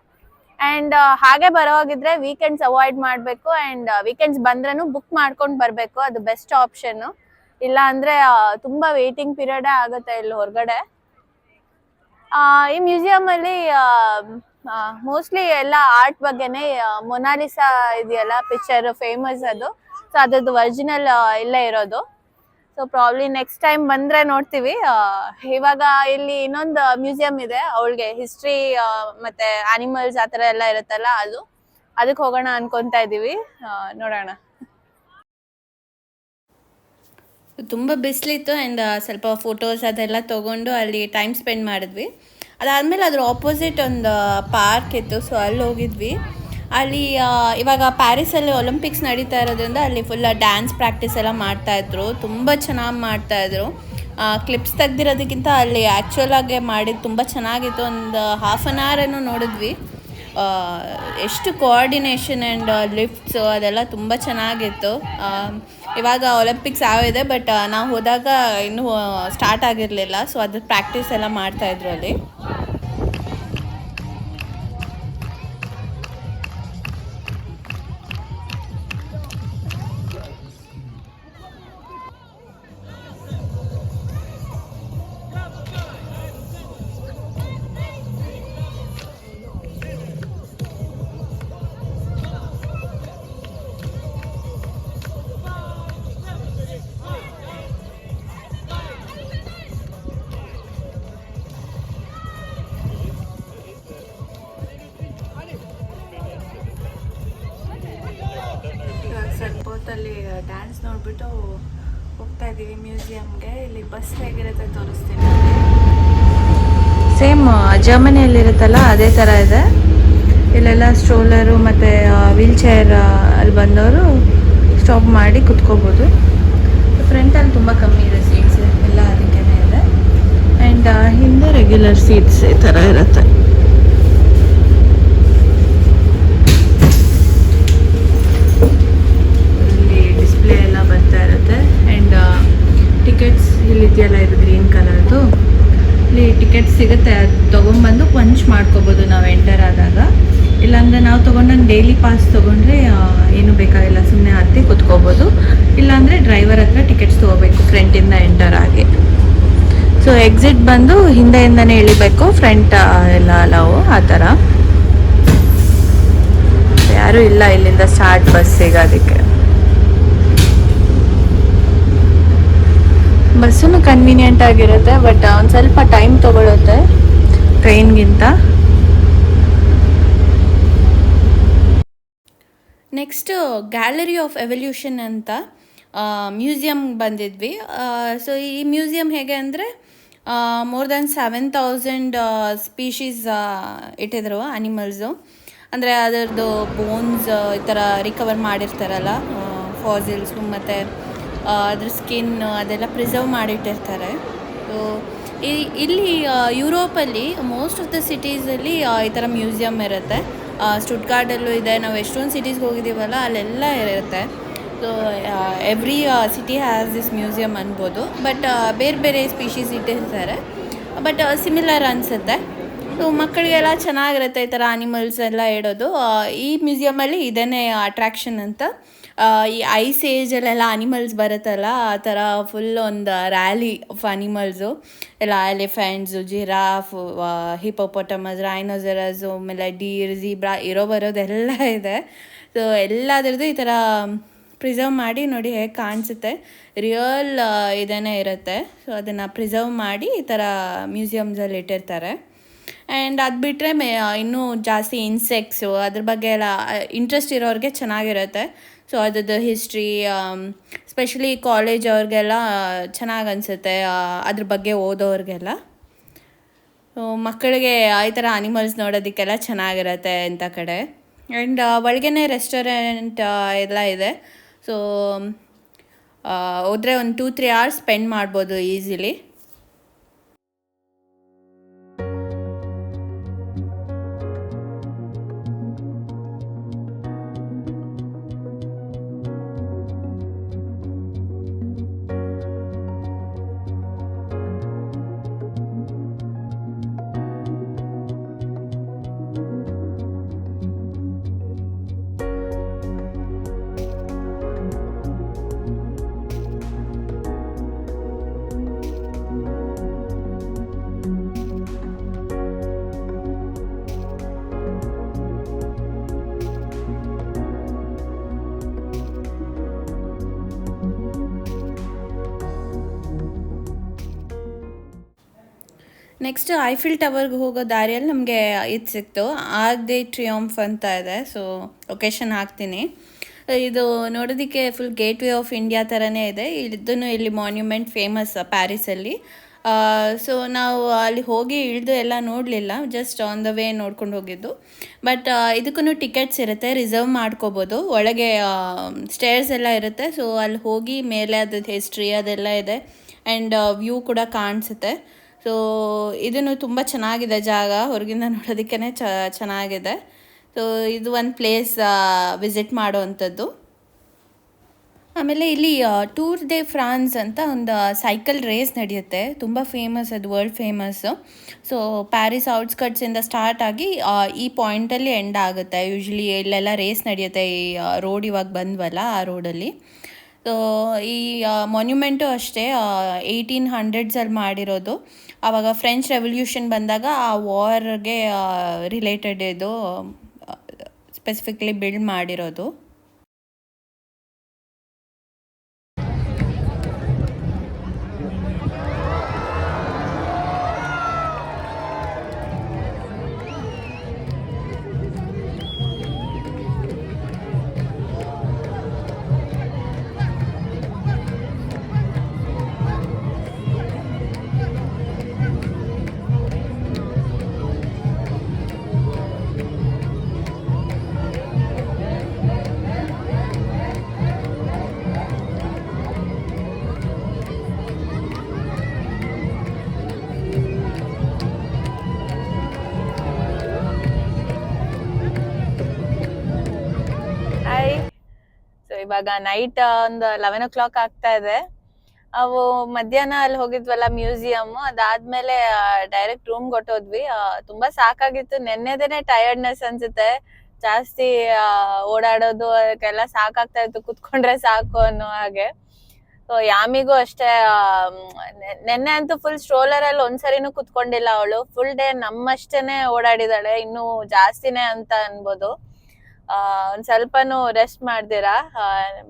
ಅಂಡ್ ಹಾಗೆ ಬರೋವಾಗಿದ್ರೆ ವೀಕೆಂಡ್ಸ್ ಅವಾಯ್ಡ್ ಮಾಡಬೇಕು ಅಂಡ್ ವೀಕೆಂಡ್ಸ್ ಬಂದ್ರೂ ಬುಕ್ ಮಾಡ್ಕೊಂಡು ಬರಬೇಕು, ಅದು ಬೆಸ್ಟ್ ಆಪ್ಷನ್ ಇಲ್ಲ ಅಂದ್ರೆ ತುಂಬಾ ವೇಟಿಂಗ್ ಪೀರಿಯಡ್ ಆಗುತ್ತೆ ಇಲ್ಲಿ ಹೊರಗಡೆ. ಈ ಮ್ಯೂಸಿಯಂ ಅಲ್ಲಿ ಮೋಸ್ಟ್ಲಿ ಎಲ್ಲ ಆರ್ಟ್ ಬಗ್ಗೆನೇ ಮೊನಾಲಿಸಾ ಇದೆಯಲ್ಲ ಪಿಕ್ಚರ್ ಫೇಮಸ್ ಅದು. ಸೊ ಅದ್ರದ್ದು ಒರಿಜಿನಲ್ ಇಲ್ಲೇ ಇರೋದು. ಸೊ ಪ್ರಾಬ್ಲಿ ನೆಕ್ಸ್ಟ್ ಟೈಮ್ ಬಂದ್ರೆ ನೋಡ್ತೀವಿ. ಇವಾಗ ಇಲ್ಲಿ ಇನ್ನೊಂದು ಮ್ಯೂಸಿಯಂ ಇದೆ. ಅವಳಿಗೆ ಹಿಸ್ಟ್ರಿ ಮತ್ತೆ ಆನಿಮಲ್ಸ್ ಆ ಥರ ಎಲ್ಲ ಇರುತ್ತಲ್ಲ ಅದು. ಅದಕ್ಕೆ ಹೋಗೋಣ ಅನ್ಕೊಂತ ಇದೀವಿ. ನೋಡೋಣ. ತುಂಬ ಬಿಸಿಲಿತ್ತು ಆ್ಯಂಡ್ ಸ್ವಲ್ಪ ಫೋಟೋಸ್ ಅದೆಲ್ಲ ತೊಗೊಂಡು ಅಲ್ಲಿ ಟೈಮ್ ಸ್ಪೆಂಡ್ ಮಾಡಿದ್ವಿ. ಅದಾದಮೇಲೆ ಅದ್ರ ಆಪೋಸಿಟ್ ಒಂದು ಪಾರ್ಕ್ ಇತ್ತು. ಸೊ ಅಲ್ಲಿ ಹೋಗಿದ್ವಿ ಅಲ್ಲಿ ಇವಾಗ ಪ್ಯಾರಿಸಲ್ಲಿ ಒಲಿಂಪಿಕ್ಸ್ ನಡೀತಾ ಇರೋದ್ರಿಂದ ಅಲ್ಲಿ ಫುಲ್ ಡ್ಯಾನ್ಸ್ ಪ್ರಾಕ್ಟೀಸ್ ಎಲ್ಲ ಮಾಡ್ತಾಯಿದ್ರು ತುಂಬ ಚೆನ್ನಾಗಿ ಮಾಡ್ತಾಯಿದ್ರು ಕ್ಲಿಪ್ಸ್ ತೆಗ್ದಿರೋದಕ್ಕಿಂತ ಅಲ್ಲಿ ಆ್ಯಕ್ಚುಲಾಗೆ ಮಾಡಿದ್ದು ತುಂಬ ಚೆನ್ನಾಗಿತ್ತು. ಒಂದು ಹಾಫ್ ಆನ್ ಅವರನ್ನು ನೋಡಿದ್ವಿ. ಎಷ್ಟು ಕೋಆರ್ಡಿನೇಷನ್ ಆ್ಯಂಡ್ ಲಿಫ್ಟ್ಸು ಅದೆಲ್ಲ ತುಂಬ ಚೆನ್ನಾಗಿತ್ತು. ಇವಾಗ ಒಲಿಂಪಿಕ್ಸ್ ಆಗಿದೆ ಬಟ್ ನಾವು ಹೋದಾಗ ಇನ್ನೂ ಸ್ಟಾರ್ಟ್ ಆಗಿರಲಿಲ್ಲ. ಸೊ ಅದ್ರ ಪ್ರಾಕ್ಟೀಸ್ ಎಲ್ಲ ಮಾಡ್ತಾಯಿದ್ರು ಅಲ್ಲಿ. ನೋಡಿಬಿಟ್ಟು ಹೋಗ್ತಾ ಇದ್ದೀವಿ ಮ್ಯೂಸಿಯಂಗೆ ಇಲ್ಲಿ ಬಸ್ ಹೇಗಿರುತ್ತೆ ತೋರಿಸ್ತೀನಿ. ಸೇಮ್ ಜರ್ಮನಿಯಲ್ಲಿರುತ್ತಲ್ಲ ಅದೇ ಥರ ಇದೆ. ಇಲ್ಲೆಲ್ಲ ಸ್ಟ್ರೋಲರು ಮತ್ತು ವೀಲ್ ಚೇರ್ ಅಲ್ಲಿ ಬಂದವರು ಸ್ಟಾಪ್ ಮಾಡಿ ಕುತ್ಕೋಬೋದು. ಫ್ರಂಟಲ್ಲಿ ತುಂಬ ಕಮ್ಮಿ ಇದೆ ಸೀಟ್ಸ್ ಎಲ್ಲ ಅದಕ್ಕೇ ಇದೆ. ಆ್ಯಂಡ್ ಹಿಂದೆ ರೆಗ್ಯುಲರ್ ಸೀಟ್ಸ್ ಈ ಥರ ಇರುತ್ತೆ ಇಲ್ಲಿ ಡಿಸ್ಪ್ಲೇ ಎಲ್ಲ ಬರ್ತಾ ಇರುತ್ತೆ ಆ್ಯಂಡ್ ಟಿಕೆಟ್ಸ್ ಇಲ್ಲಿದೆಯಲ್ಲ ಇದು ಗ್ರೀನ್ ಕಲರ್ದು ಇಲ್ಲಿ ಟಿಕೆಟ್ ಸಿಗುತ್ತೆ ಅದು ತೊಗೊಂಬಂದು ಪಂಚ್ ಮಾಡ್ಕೋಬೋದು ನಾವು ಎಂಟರ್ ಆದಾಗ ಇಲ್ಲಾಂದರೆ ನಾವು ತೊಗೊಂಡಂಗೆ ಡೈಲಿ ಪಾಸ್ ತೊಗೊಂಡ್ರೆ ಆ, ಏನು ಬೇಕಾಗಿಲ್ಲ ಸುಮ್ಮನೆ ಹತ್ತಿ ಕುತ್ಕೋಬೋದು ಇಲ್ಲಾಂದರೆ ಡ್ರೈವರ್ ಹತ್ರ ಟಿಕೆಟ್ಸ್ ತೊಗೋಬೇಕು ಫ್ರಂಟಿಂದ ಎಂಟರ್ ಆಗಿ. ಸೊ ಎಕ್ಸಿಟ್ ಬಂದು ಹಿಂದೆಯಿಂದನೇ ಇಳಿಬೇಕು ಫ್ರಂಟ್ ಎಲ್ಲ ಅಲಾವು ಆ ಥರ. ಯಾರೂ ಇಲ್ಲ ಇಲ್ಲಿಂದ ಸ್ಟಾರ್ಟ್ ಬಸ್ ಸಿಗೋದಕ್ಕೆ. ಬಸ್ಸೂ ಕನ್ವೀನಿಯಂಟ್ ಆಗಿರುತ್ತೆ ಬಟ್ ಒಂದು ಸ್ವಲ್ಪ ಟೈಮ್ ತಗೊಳುತ್ತೆ ಟ್ರೈನ್ಗಿಂತ ನೆಕ್ಸ್ಟ್ ಗ್ಯಾಲರಿ ಆಫ್ ಎವಲ್ಯೂಷನ್ ಅಂತ ಮ್ಯೂಸಿಯಮ್ ಬಂದಿದ್ವಿ. ಸೊ ಈ ಮ್ಯೂಸಿಯಮ್ ಹೇಗೆ ಅಂದರೆ more than seven thousand species ಇಟ್ಟಿದ್ರು ಅನಿಮಲ್ಸು ಅಂದರೆ ಅದರದ್ದು ಬೋನ್ಸ್ ಈ ಥರ ರಿಕವರ್ ಮಾಡಿರ್ತಾರಲ್ಲ ಫಾಸಿಲ್ಸು ಮತ್ತು ಅದ್ರ ಸ್ಕಿನ್ ಅದೆಲ್ಲ ಪ್ರಿಸರ್ವ್ ಮಾಡಿಟ್ಟಿರ್ತಾರೆ. ಸೊ ಇಲ್ಲಿ ಯುರೋಪಲ್ಲಿ ಮೋಸ್ಟ್ ಆಫ್ ದ ಸಿಟೀಸಲ್ಲಿ ಈ ಥರ ಮ್ಯೂಸಿಯಮ್ ಇರುತ್ತೆ. ಸ್ಟುಟ್ಗಾರ್ಡಲ್ಲೂ ಇದೆ. ನಾವು ಎಷ್ಟೊಂದು ಸಿಟೀಸ್ಗೆ ಹೋಗಿದ್ದೀವಲ್ಲ, ಅಲ್ಲೆಲ್ಲ ಇರುತ್ತೆ. So every city has this museum ಅನ್ಬೋದು. ಬಟ್ ಬೇರೆ ಬೇರೆ ಸ್ಪೀಶೀಸ್ ಇಟ್ಟಿರ್ತಾರೆ. ಬಟ್ ಸಿಮಿಲರ್ ಅನಿಸುತ್ತೆ. ಸೊ ಮಕ್ಕಳಿಗೆಲ್ಲ ಚೆನ್ನಾಗಿರುತ್ತೆ ಈ ಥರ ಆನಿಮಲ್ಸ್ ಎಲ್ಲ ಇಡೋದು. ಆ, ಈ ಮ್ಯೂಸಿಯಮಲ್ಲಿ ಇದನ್ನೇ ಅಟ್ರ್ಯಾಕ್ಷನ್ ಅಂತ ಈ ಐಸ್ ಏಜಲ್ಲೆಲ್ಲ ಆನಿಮಲ್ಸ್ ಬರುತ್ತಲ್ಲ ಆ ಥರ ಫುಲ್ ಒಂದು ರ್ಯಾಲಿ ಆಫ್ ಅನಿಮಲ್ಸು ಎಲ್ಲ ಎಲಿಫೆಂಟ್ಸು ಜಿರಾಫ್ ಹಿಪೋಪೊಟಮಸ್ ರೈನೋಜರಸು ಆಮೇಲೆ ಡೀರ್ ಜೀಬ್ರಾ ಇರೋ ಬರೋದೆಲ್ಲ ಇದೆ. ಸೊ ಎಲ್ಲದರದ್ದು ಈ ಥರ ಪ್ರಿಸರ್ವ್ ಮಾಡಿ ನೋಡಿ ಹೇಗೆ ಕಾಣಿಸುತ್ತೆ. ರಿಯಲ್ ಇದೇ ಇರುತ್ತೆ. ಸೊ ಅದನ್ನು ಪ್ರಿಸರ್ವ್ ಮಾಡಿ ಈ ಥರ ಮ್ಯೂಸಿಯಮ್ಸಲ್ಲಿ ಇಟ್ಟಿರ್ತಾರೆ. ಆ್ಯಂಡ್ ಅದು ಬಿಟ್ಟರೆ ಮೇ ಇನ್ನೂ ಜಾಸ್ತಿ ಇನ್ಸೆಕ್ಟ್ಸು ಅದ್ರ ಬಗ್ಗೆ ಎಲ್ಲ ಇಂಟ್ರೆಸ್ಟ್ ಇರೋರಿಗೆ ಚೆನ್ನಾಗಿರುತ್ತೆ. ಸೊ ಅದ್ರದ್ದು ಹಿಸ್ಟ್ರಿ ಸ್ಪೆಷಲಿ ಕಾಲೇಜ್ ಅವ್ರಿಗೆಲ್ಲ ಚೆನ್ನಾಗಿ ಅನಿಸುತ್ತೆ ಅದ್ರ ಬಗ್ಗೆ ಓದೋರಿಗೆಲ್ಲ. ಮಕ್ಕಳಿಗೆ ಈ ಥರ ಅನಿಮಲ್ಸ್ ನೋಡೋದಕ್ಕೆಲ್ಲ ಚೆನ್ನಾಗಿರುತ್ತೆ ಅಂತ ಕಡೆ. ಆ್ಯಂಡ್ ಒಳಗೇನೆ ರೆಸ್ಟೋರೆಂಟ್ ಎಲ್ಲ ಇದೆ. ಸೊ ಹೋದರೆ ಒಂದು ಟೂ ತ್ರೀ ಅವರ್ಸ್ ಸ್ಪೆಂಡ್ ಮಾಡ್ಬೋದು ಈಸಿಲಿ ನೆಕ್ಸ್ಟ್ ಐಫಿಲ್ ಟವರ್ಗೆ ಹೋಗೋ ದಾರಿಯಲ್ಲಿ ನಮಗೆ ಇದು ಸಿಕ್ತು. ಆರ್ ದೇ ಟ್ರಿಯಂಫ್ ಅಂತ ಇದೆ. ಸೊ ಲೊಕೇಶನ್ ಹಾಕ್ತೀನಿ. ಇದು ನೋಡೋದಕ್ಕೆ full gateway of India ಥರನೇ ಇದೆ. ಇದನ್ನು ಇಲ್ಲಿ ಮಾನ್ಯುಮೆಂಟ್ ಫೇಮಸ್ ಪ್ಯಾರಿಸಲ್ಲಿ ಸೊ ನಾವು ಅಲ್ಲಿ ಹೋಗಿ ಇಳಿದು ಎಲ್ಲ ನೋಡಲಿಲ್ಲ. ಜಸ್ಟ್ ಆನ್ ದ ವೇ ನೋಡ್ಕೊಂಡು ಹೋಗಿದ್ದು. ಬಟ್ ಇದಕ್ಕೂ ಟಿಕೆಟ್ಸ್ ಇರುತ್ತೆ. ರಿಸರ್ವ್ ಮಾಡ್ಕೋಬೋದು. ಒಳಗೆ ಸ್ಟೇರ್ಸ್ ಎಲ್ಲ ಇರುತ್ತೆ. ಸೊ ಅಲ್ಲಿ ಹೋಗಿ ಮೇಲೆ ಅದ್ರದ್ದು ಹಿಸ್ಟ್ರಿ ಅದೆಲ್ಲ ಇದೆ. ಆ್ಯಂಡ್ ವ್ಯೂ ಕೂಡ ಕಾಣಿಸುತ್ತೆ. ಸೊ ಇದನ್ನು ತುಂಬ ಚೆನ್ನಾಗಿದೆ ಜಾಗ. ಹೊರಗಿಂದ ನೋಡೋದಕ್ಕೇ ಚ, ಚೆನ್ನಾಗಿದೆ. ಸೊ ಇದು ಒಂದು ಪ್ಲೇಸ್ ವಿಸಿಟ್ ಮಾಡುವಂಥದ್ದು. ಆಮೇಲೆ ಇಲ್ಲಿ ಟೂರ್ ದೇ ಫ್ರಾನ್ಸ್ ಅಂತ ಒಂದು ಸೈಕಲ್ ರೇಸ್ ನಡೆಯುತ್ತೆ. ತುಂಬ ಫೇಮಸ್ ಅದು ವರ್ಲ್ಡ್ ಫೇಮಸ್ಸು ಸೊ ಪ್ಯಾರಿಸ್ ಔಟ್ಸ್ಕಟ್ಸಿಂದ ಸ್ಟಾರ್ಟ್ ಆಗಿ ಈ ಪಾಯಿಂಟಲ್ಲಿ ಎಂಡ್ ಆಗುತ್ತೆ. ಯೂಶ್ವಲಿ ಇಲ್ಲೆಲ್ಲ ರೇಸ್ ನಡೆಯುತ್ತೆ. ಈ ರೋಡ್ ಇವಾಗ ಬಂದ್ವಲ್ಲ, ಆ ರೋಡಲ್ಲಿ ಸೊ ಈ ಮಾನ್ಯುಮೆಂಟು ಅಷ್ಟೇ ಏಯ್ಟೀನ್ ಹಂಡ್ರೆಡ್ಸಲ್ಲಿ ಮಾಡಿರೋದು. ಆವಾಗ ಫ್ರೆಂಚ್ ರೆವಲ್ಯೂಷನ್ ಬಂದಾಗ ಆ ವಾರ್ಗೆ ರಿಲೇಟೆಡ್ ಇದು ಸ್ಪೆಸಿಫಿಕ್ಲಿ ಬಿಲ್ಡ್ ಮಾಡಿರೋದು. ಇವಾಗ ನೈಟ್ ಒಂದು ಲೆವೆನ್ ಓ ಕ್ಲಾಕ್ ಆಗ್ತಾ ಇದೆ. ಅವು ಮಧ್ಯಾಹ್ನ ಅಲ್ಲಿ ಹೋಗಿದ್ವಲ್ಲ ಮ್ಯೂಸಿಯಂ ಅದಾದ್ಮೇಲೆ ಡೈರೆಕ್ಟ್ ರೂಮ್ ಕೊಟ್ಟೋದ್ವಿ. ತುಂಬಾ ಸಾಕಾಗಿತ್ತು. ನೆನ್ನೆದೇನೆ ಟಯರ್ಡ್ನೆಸ್ ಅನ್ಸುತ್ತೆ. ಜಾಸ್ತಿ ಓಡಾಡೋದು, ಅದಕ್ಕೆಲ್ಲ ಸಾಕಾಗ್ತಾ ಇತ್ತು. ಕುತ್ಕೊಂಡ್ರೆ ಸಾಕು ಅನ್ನೋ ಹಾಗೆ. ಸೊ ಯಾಮಿಗೂ ಅಷ್ಟೇ ನೆನ್ನೆ ಅಂತೂ ಫುಲ್ ಸ್ಟ್ರೋಲರ್ ಅಲ್ಲಿ ಒಂದ್ಸರಿನೂ ಕುತ್ಕೊಂಡಿಲ್ಲ ಅವಳು. ಫುಲ್ ಡೇ ನಮ್ಮಷ್ಟೇನೆ ಓಡಾಡಿದಾಳೆ. ಇನ್ನು ಜಾಸ್ತಿನೇ ಅಂತ ಅನ್ಬೋದು. ಒಂದ್ ಸ್ವಲ್ಪನೂ ರೆಸ್ಟ್ ಮಾಡ್ದಿರಾ?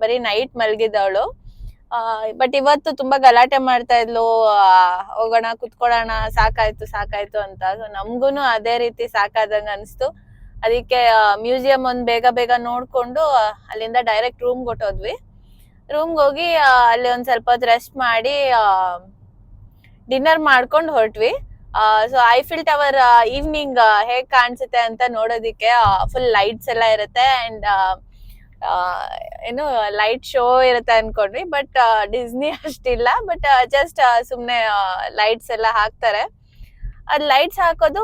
ಬರೀ ನೈಟ್ ಮಲ್ಗಿದವಳು ಬಟ್ ಇವತ್ತು ತುಂಬಾ ಗಲಾಟೆ ಮಾಡ್ತಾ ಇದ್ಲು. ಹೋಗೋಣ, ಕುತ್ಕೊಳ್ಳೋಣ, ಸಾಕಾಯ್ತು ಸಾಕಾಯ್ತು ಅಂತ. ಸೊ ನಮ್ಗೂನು ಅದೇ ರೀತಿ ಸಾಕಾದಂಗ ಅನ್ಸ್ತು. ಅದಕ್ಕೆ ಮ್ಯೂಸಿಯಂ ಒಂದ್ ಬೇಗ ಬೇಗ ನೋಡ್ಕೊಂಡು ಅಲ್ಲಿಂದ ಡೈರೆಕ್ಟ್ ರೂಮ್ ಕೊಟ್ಟೋದ್ವಿ. ರೂಮ್ಗೆ ಹೋಗಿ ಅಲ್ಲಿ ಒಂದ್ ಸ್ವಲ್ಪ ಹೊತ್ತು ರೆಸ್ಟ್ ಮಾಡಿ ಡಿನ್ನರ್ ಮಾಡ್ಕೊಂಡು ಹೊರಟ್ವಿ. ಸೊ ಐಫಿಲ್ ಟವರ್ ಈವ್ನಿಂಗ್ ಹೇಗ್ ಕಾಣಿಸುತ್ತೆ ಅಂತ ನೋಡೋದಿಕ್ಕೆ ಫುಲ್ ಲೈಟ್ಸ್ ಎಲ್ಲ ಇರುತ್ತೆ ಅಂಡ್ ಏನು ಲೈಟ್ ಶೋ ಇರುತ್ತೆ ಅನ್ಕೊಂಡ್ವಿ ಬಟ್ ಡಿಸ್ನಿ ಅಷ್ಟಿಲ್ಲ ಬಟ್ ಜಸ್ಟ್ ಸುಮ್ಮನೆ ಲೈಟ್ಸ್ ಎಲ್ಲ ಹಾಕ್ತಾರೆ. ಅದ್ ಲೈಟ್ಸ್ ಹಾಕೋದು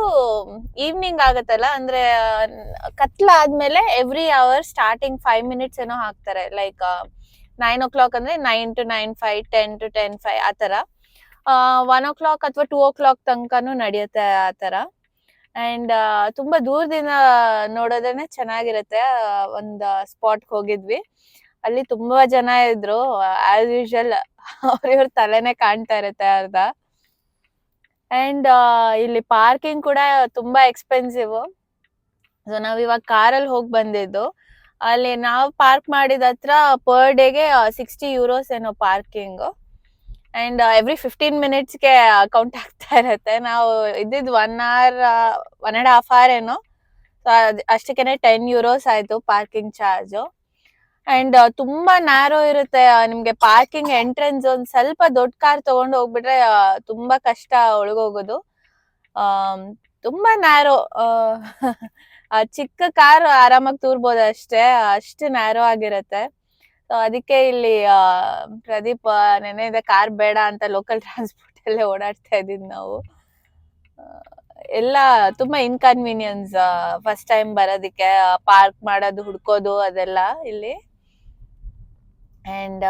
ಈವ್ನಿಂಗ್ ಆಗುತ್ತಲ್ಲ, ಅಂದ್ರೆ ಕತ್ಲಾದ್ಮೇಲೆ every hour starting five minutes ಏನೋ ಹಾಕ್ತಾರೆ ಲೈಕ್ ನೈನ್ ಓ ಕ್ಲಾಕ್ ಅಂದ್ರೆ nine to nine five ten to ten five ಆ ತರ ಒನ್ ಓ ಕ್ಲಾಕ್ ಅಥವಾ ಟೂ ಓ ಕ್ಲಾಕ್ ತನಕನೂ ನಡೆಯುತ್ತೆ ಆ ತರ ಅಂಡ್ ತುಂಬಾ ದೂರದಿಂದ ನೋಡೋದೇನೆ ಚೆನ್ನಾಗಿರುತ್ತೆ ಒಂದ್ ಸ್ಪಾಟ್ ಹೋಗಿದ್ವಿ. ಅಲ್ಲಿ ತುಂಬಾ ಜನ ಇದ್ರು ಆಸ್ ಯೂಶಲ್ ಅವ್ರಿವ್ರ ತಲೆನೇ ಕಾಣ್ತಾ ಇರುತ್ತೆ ಅರ್ಧ. ಅಂಡ್ ಇಲ್ಲಿ ಪಾರ್ಕಿಂಗ್ ಕೂಡ ತುಂಬಾ ಎಕ್ಸ್ಪೆನ್ಸಿವ್ ಸೊ ನಾವ್ ಇವಾಗ ಕಾರಲ್ಲಿ ಹೋಗಿ ಬಂದಿದ್ದು. ಅಲ್ಲಿ ನಾವು ಪಾರ್ಕ್ ಮಾಡಿದ ಹತ್ರ ಪರ್ ಡೇಗೆ ಸಿಕ್ಸ್ಟಿ ಯೂರೋಸ್ ಏನೋ ಪಾರ್ಕಿಂಗ್ ಅಂಡ್ ಎವ್ರಿ ಫಿಫ್ಟೀನ್ ಮಿನಿಟ್ಸ್ಗೆ ಕೌಂಟ್ ಆಗ್ತಾ ಇರುತ್ತೆ. ನಾವು ಇದ್ದಿದ್ದು one hour one and half hour ಏನೋ. ಸೊ ಅಷ್ಟಕ್ಕೇನೆ ಟೆನ್ ಯೂರೋಸ್ ಆಯಿತು ಪಾರ್ಕಿಂಗ್ ಚಾರ್ಜು ಅಂಡ್ ತುಂಬಾ ನ್ಯಾರೋ ಇರುತ್ತೆ ನಿಮಗೆ ಪಾರ್ಕಿಂಗ್ ಎಂಟ್ರೆನ್ಸ್ ಒಂದ್ ಸ್ವಲ್ಪ ದೊಡ್ಡ ಕಾರ್ ತಗೊಂಡು ಹೋಗ್ಬಿಟ್ರೆ ತುಂಬ ಕಷ್ಟ ಒಳಗೋಗೋದು. ತುಂಬಾ ನ್ಯಾರೋ ಚಿಕ್ಕ ಕಾರ್ ಆರಾಮಾಗಿ ತೂರ್ಬೋದು ಅಷ್ಟೇ. ಅಷ್ಟು ನ್ಯಾರೋ ಆಗಿರತ್ತೆ. ಸೊ ಅದಕ್ಕೆ ಇಲ್ಲಿ ಪ್ರದೀಪ್ ನೆನೆ ಇದೆ, ಕಾರ್ ಬೇಡ ಅಂತ ಲೋಕಲ್ ಟ್ರಾನ್ಸ್ಪೋರ್ಟ್ ಅಲ್ಲೇ ಓಡಾಡ್ತಾ ಇದ್ದೀವಿ ನಾವು. ಎಲ್ಲ ತುಂಬಾ ಇನ್ಕನ್ವೀನಿಯನ್ಸ್ ಫಸ್ಟ್ ಟೈಮ್ ಬರೋದಕ್ಕೆ ಪಾರ್ಕ್ ಮಾಡೋದು, ಹುಡ್ಕೋದು, ಅದೆಲ್ಲ ಇಲ್ಲಿ. ಅಂಡ್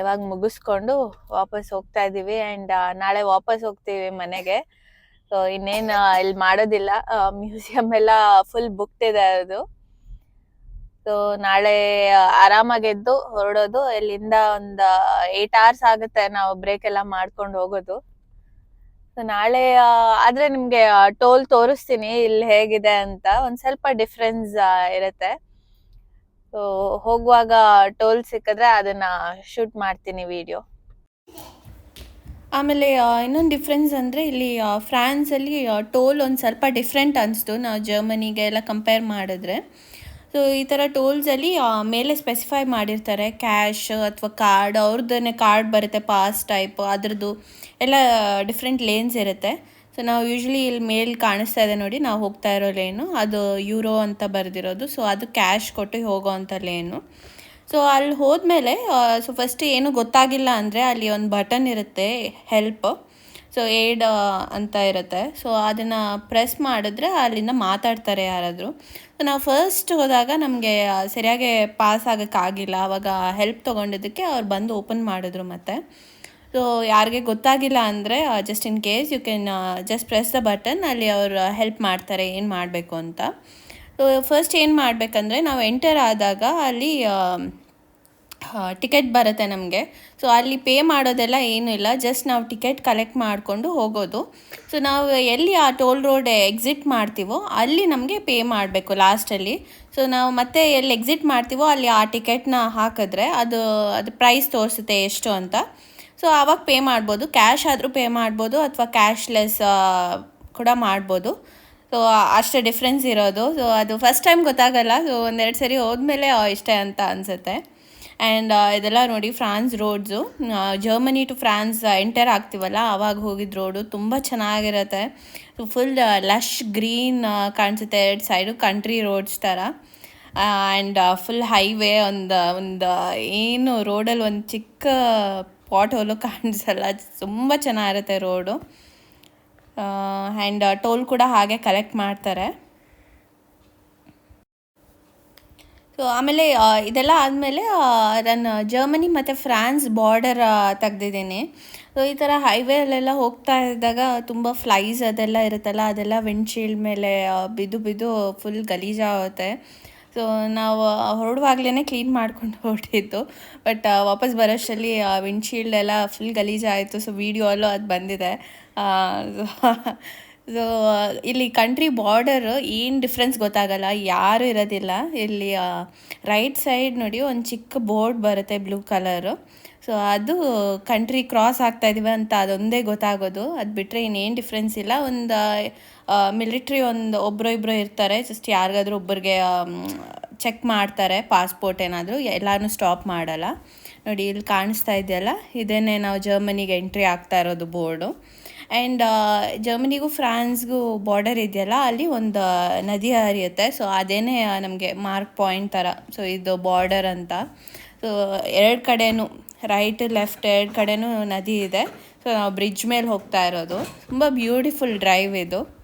ಇವಾಗ ಮುಗಿಸ್ಕೊಂಡು ವಾಪಸ್ ಹೋಗ್ತಾ ಇದೀವಿ ಅಂಡ್ ನಾಳೆ ವಾಪಸ್ ಹೋಗ್ತೀವಿ ಮನೆಗೆ. ಸೊ ಇನ್ನೇನು ಇಲ್ಲಿ ಮಾಡೋದಿಲ್ಲ. ಮ್ಯೂಸಿಯಂ ಎಲ್ಲ ಫುಲ್ ಬುಕ್ಡ್ ಇದೆ ಅದು. ಸೊ ನಾಳೆ ಆರಾಮಾಗಿ ಎದ್ದು ಹೊರಡೋದು, ಇಲ್ಲಿಂದ ಒಂದ್ ಏಟ್ ಅವರ್ಸ್ ಆಗುತ್ತೆ ನಾವು ಬ್ರೇಕ್ ಎಲ್ಲ ಮಾಡ್ಕೊಂಡು ಹೋಗೋದು. ಸೊ ನಾಳೆ ಆದ್ರೆ ನಿಮ್ಗೆ ಟೋಲ್ ತೋರಿಸ್ತೀನಿ ಇಲ್ಲಿ ಹೇಗಿದೆ ಅಂತ. ಒಂದ್ ಸ್ವಲ್ಪ ಡಿಫ್ರೆನ್ಸ್ ಇರುತ್ತೆ. ಸೊ ಹೋಗುವಾಗ ಟೋಲ್ ಸಿಕ್ಕಿದ್ರೆ ಅದನ್ನ ಶೂಟ್ ಮಾಡ್ತೀನಿ ವಿಡಿಯೋ ಆಮೇಲೆ ಇನ್ನೊಂದು ಡಿಫ್ರೆನ್ಸ್ ಅಂದರೆ ಇಲ್ಲಿ ಫ್ರಾನ್ಸಲ್ಲಿ ಟೋಲ್ ಒಂದು ಸ್ವಲ್ಪ ಡಿಫ್ರೆಂಟ್ ಅನಿಸ್ತು. ನಾವು ಜರ್ಮನಿಗೆ ಎಲ್ಲ ಕಂಪೇರ್ ಮಾಡಿದ್ರೆ. ಸೊ ಈ ಥರ ಟೋಲ್ಸಲ್ಲಿ ಮೇಲೆ ಸ್ಪೆಸಿಫೈ ಮಾಡಿರ್ತಾರೆ. ಕ್ಯಾಶ್ ಅಥವಾ ಕಾರ್ಡ್ ಅವ್ರದ್ದೇ ಕಾರ್ಡ್ ಬರುತ್ತೆ ಪಾಸ್ ಟೈಪ್ ಅದರದ್ದು ಎಲ್ಲ ಡಿಫ್ರೆಂಟ್ ಲೇನ್ಸ್ ಇರುತ್ತೆ. ಸೊ ನಾವು ಯೂಶ್ವಲಿ ಇಲ್ಲಿ ಮೇಲ್ ಕಾಣಿಸ್ತಾ ಇದೆ ನೋಡಿ, ನಾವು ಹೋಗ್ತಾ ಇರೋ ಲೇನು ಅದು ಯೂರೋ ಅಂತ ಬರೆದಿರೋದು. ಸೊ ಅದು ಕ್ಯಾಶ್ ಕೊಟ್ಟು ಹೋಗೋ ಅಂಥ ಲೇನು ಸೊ ಅಲ್ಲಿ ಹೋದ್ಮೇಲೆ ಸೊ ಫಸ್ಟ್ ಏನು ಗೊತ್ತಾಗಿಲ್ಲ ಅಂದರೆ ಅಲ್ಲಿ ಒಂದು ಬಟನ್ ಇರುತ್ತೆ ಹೆಲ್ಪ್ ಸೊ ಏಡ್ ಅಂತ ಇರುತ್ತೆ. ಸೊ ಅದನ್ನು ಪ್ರೆಸ್ ಮಾಡಿದ್ರೆ ಅಲ್ಲಿಂದ ಮಾತಾಡ್ತಾರೆ ಯಾರಾದರೂ. ಸೊ ನಾವು ಫಸ್ಟ್ ಹೋದಾಗ ನಮಗೆ ಸರಿಯಾಗಿ ಪಾಸ್ ಆಗೋಕ್ಕಾಗಿಲ್ಲ ಆವಾಗ ಹೆಲ್ಪ್ ತೊಗೊಂಡಿದ್ದಕ್ಕೆ ಅವ್ರು ಬಂದು ಓಪನ್ ಮಾಡಿದ್ರು ಮತ್ತೆ. ಸೊ ಯಾರಿಗೆ ಗೊತ್ತಾಗಿಲ್ಲ ಅಂದರೆ just in case you can just press the button ಅಲ್ಲಿ ಅವರು ಹೆಲ್ಪ್ ಮಾಡ್ತಾರೆ, ಏನು ಮಾಡಬೇಕು ಅಂತ. ಸೊ ಫಸ್ಟ್ ಏನು ಮಾಡಬೇಕಂದ್ರೆ, ನಾವು ಎಂಟರ್ ಆದಾಗ ಅಲ್ಲಿ ಟಿಕೆಟ್ ಬರುತ್ತೆ ನಮಗೆ. ಸೊ ಅಲ್ಲಿ ಪೇ ಮಾಡೋದೆಲ್ಲ ಏನೂ ಇಲ್ಲ. ಜಸ್ಟ್ ನಾವು ಟಿಕೆಟ್ ಕಲೆಕ್ಟ್ ಮಾಡಿಕೊಂಡು ಹೋಗೋದು. ಸೊ ನಾವು ಎಲ್ಲಿ ಆ ಟೋಲ್ ರೋಡ್ ಎಕ್ಸಿಟ್ ಮಾಡ್ತೀವೋ, ಅಲ್ಲಿ ನಮಗೆ ಪೇ ಮಾಡಬೇಕು ಲಾಸ್ಟಲ್ಲಿ ಸೊ ನಾವು ಮತ್ತೆ ಎಲ್ಲಿ ಎಕ್ಸಿಟ್ ಮಾಡ್ತೀವೋ, ಅಲ್ಲಿ ಆ ಟಿಕೆಟ್ನ ಹಾಕಿದ್ರೆ ಅದು ಅದು ಪ್ರೈಸ್ ತೋರಿಸುತ್ತೆ ಎಷ್ಟು ಅಂತ. ಸೊ ಆವಾಗ ಪೇ ಮಾಡ್ಬೋದು. ಕ್ಯಾಶ್ ಆದರೂ ಪೇ ಮಾಡ್ಬೋದು ಅಥವಾ ಕ್ಯಾಶ್ಲೆಸ್ ಕೂಡ ಮಾಡ್ಬೋದು. ಸೊ ಅಷ್ಟೇ ಡಿಫ್ರೆನ್ಸ್ ಇರೋದು. ಸೊ ಅದು ಫಸ್ಟ್ ಟೈಮ್ ಗೊತ್ತಾಗಲ್ಲ. ಸೊ ಒಂದೆರಡು ಸರಿ ಹೋದ್ಮೇಲೆ ಇಷ್ಟೇ ಅಂತ ಅನಿಸುತ್ತೆ. ಆ್ಯಂಡ್ ಇದೆಲ್ಲ ನೋಡಿ France roads. Germany to France enter ಆಗ್ತೀವಲ್ಲ, ಆವಾಗ ಹೋಗಿದ್ದ ರೋಡು ತುಂಬ ಚೆನ್ನಾಗಿರುತ್ತೆ. ಫುಲ್ ಲಶ್ ಗ್ರೀನ್ ಕಾಣಿಸುತ್ತೆ ಎರಡು ಸೈಡು ಕಂಟ್ರಿ ರೋಡ್ಸ್ ಥರ ಆ್ಯಂಡ್ ಫುಲ್ ಹೈವೇ ಒಂದು ಒಂದು, ಏನು ರೋಡಲ್ಲಿ ಒಂದು ಚಿಕ್ಕ ಪಾಟ್ ಹೋಲು ಕಾಣಿಸಲ್ಲ, ತುಂಬ ಚೆನ್ನಾಗಿರುತ್ತೆ ರೋಡು. ಆ್ಯಂಡ್ ಟೋಲ್ ಕೂಡ ಹಾಗೆ ಕಲೆಕ್ಟ್ ಮಾಡ್ತಾರೆ. ಸೊ ಆಮೇಲೆ ಇದೆಲ್ಲ ಆದಮೇಲೆ ನಾನು ಜರ್ಮನಿ ಮತ್ತು ಫ್ರಾನ್ಸ್ ಬಾರ್ಡರ್ ತೆಗ್ದಿದ್ದೀನಿ. ಸೊ ಈ ಥರ ಹೈವೇಲೆಲ್ಲ ಹೋಗ್ತಾ ಇದ್ದಾಗ ತುಂಬ ಫ್ಲೈಸ್ ಅದೆಲ್ಲ ಇರುತ್ತಲ್ಲ, ಅದೆಲ್ಲ ವಿಂಡ್ಶೀಲ್ಡ್ ಮೇಲೆ ಬಿದ್ದು ಬಿದ್ದು ಫುಲ್ ಗಲೀಜಾಗುತ್ತೆ. ಸೊ ನಾವು ಹೊರಡುವಾಗಲೇ ಕ್ಲೀನ್ ಮಾಡ್ಕೊಂಡು ಹೊರಟಿತ್ತು ಬಟ್ ವಾಪಸ್ ಬರೋಷ್ಟರಲ್ಲಿ ವಿಂಡ್ಶೀಲ್ಡ್ ಎಲ್ಲ ಫುಲ್ ಗಲೀಜಾಯಿತು. ಸೊ ವೀಡಿಯೋಲ್ಲೂ ಅದು ಬಂದಿದೆ. ಇಲ್ಲಿ ಕಂಟ್ರಿ ಬಾರ್ಡರ್ ಏನು ಡಿಫ್ರೆನ್ಸ್ ಗೊತ್ತಾಗಲ್ಲ, ಯಾರೂ ಇರೋದಿಲ್ಲ. ಇಲ್ಲಿ ರೈಟ್ ಸೈಡ್ ನೋಡಿ ಒಂದು ಚಿಕ್ಕ ಬೋರ್ಡ್ ಬರುತ್ತೆ ಬ್ಲೂ ಕಲರು ಸೊ ಅದು ಕಂಟ್ರಿ ಕ್ರಾಸ್ ಆಗ್ತಾ ಇದೀವಿ ಅಂತ ಅದೊಂದೇ ಗೊತ್ತಾಗೋದು. ಅದು ಬಿಟ್ಟರೆ ಇನ್ನೇನು ಡಿಫ್ರೆನ್ಸ್ ಇಲ್ಲ. ಒಂದು ಮಿಲಿಟ್ರಿ ಒಂದು ಒಬ್ಬರು ಇಬ್ಬರು ಇರ್ತಾರೆ. ಜಸ್ಟ್ ಯಾರಿಗಾದ್ರೂ ಒಬ್ಬರಿಗೆ ಚೆಕ್ ಮಾಡ್ತಾರೆ ಪಾಸ್ಪೋರ್ಟ್ ಏನಾದರೂ. ಎಲ್ಲಾನು ಸ್ಟಾಪ್ ಮಾಡಲ್ಲ. ನೋಡಿ, ಇಲ್ಲಿ ಕಾಣಿಸ್ತಾ ಇದೆಯಲ್ಲ? ಇದನ್ನೇ ನಾವು ಜರ್ಮನಿಗೆ ಎಂಟ್ರಿ ಆಗ್ತಾ ಇರೋದು ಬೋರ್ಡು ಆ್ಯಂಡ್ ಜರ್ಮನಿಗೂ ಫ್ರಾನ್ಸ್ಗೂ ಬಾರ್ಡರ್ ಇದೆಯಲ್ಲ, ಅಲ್ಲಿ ಒಂದು ನದಿ ಹರಿಯುತ್ತೆ. ಸೊ ಅದೇನೇ ನಮಗೆ ಮಾರ್ಕ್ ಪಾಯಿಂಟ್ ಥರ. ಸೊ ಇದು ಬಾರ್ಡರ್ ಅಂತ. ಸೊ ಎರಡು ಕಡೆಯೂ ರೈಟ್ ಲೆಫ್ಟ್ ಎರಡು ಕಡೆನೂ ನದಿ ಇದೆ. ಸೊ ನಾವು ಬ್ರಿಡ್ಜ್ ಮೇಲೆ ಹೋಗ್ತಾ ಇರೋದು. ತುಂಬ ಬ್ಯೂಟಿಫುಲ್ ಡ್ರೈವ್ ಇದು.